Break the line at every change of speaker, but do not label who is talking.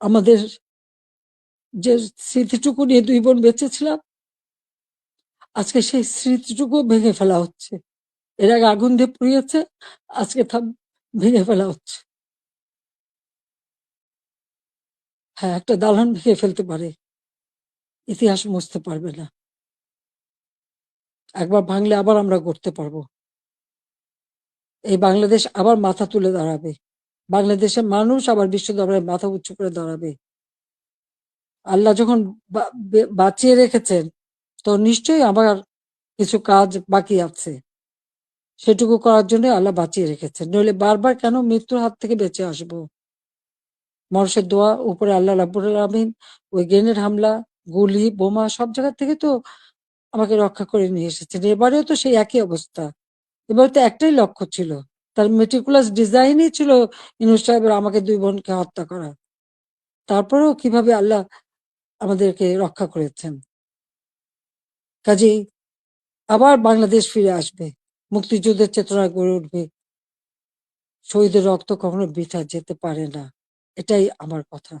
আমাদের যে স্মৃতিটুকু নিয়ে দুই বোন বেঁচে ছিলাম আজকে সেই স্মৃতিটুকু ভেঙে ফেলা হচ্ছে। এর আগে আগুন দিয়ে পুড়িয়েছে, আজকে তা ভেঙে ফেলা হচ্ছে। হ্যাঁ একটা দালান ভেঙে ফেলতে পারে, ইতিহাস মুছতে পারবে না। একবার ভাঙলে আবার আমরা করতে পারব। এই বাংলাদেশ আবার মাথা তুলে দাঁড়াবে। বাংলাদেশের মানুষ আবার বিশ্ব দরবারে মাথা উঁচু করে দাঁড়াবে। আল্লাহ যখন বাঁচিয়ে রেখেছেন, তো নিশ্চয়ই আমার কিছু কাজ বাকি আছে। সেটুকু করার জন্য আল্লাহ বাঁচিয়ে রেখেছেন। নইলে বারবার কেন মৃত্যুর হাত থেকে বেঁচে আসব? মানুষের দোয়া উপরে আল্লাহ রাব্বুল আলামিন, ওই গ্রেনেড হামলা, গুলি, বোমা সব জায়গা থেকে তো আমাকে রক্ষা করে নিয়ে এসেছেন। এবারেও তো সেই একই অবস্থা। এবার তো একটাই লক্ষ্য ছিল তার মেটিকুলাস ডিজাইনই ছিল ইনুস সাহেবের আমাকে দুই বোনকে হত্যা করা। তারপরেও কীভাবে আল্লাহ আমাদেরকে রক্ষা করেছেন। কাজেই আবার বাংলাদেশ ফিরে আসবে, মুক্তিযুদ্ধের চেতনা গড়ে উঠবে। শহীদের রক্ত কখনো বৃথা যেতে পারে না, এটাই আমার কথা।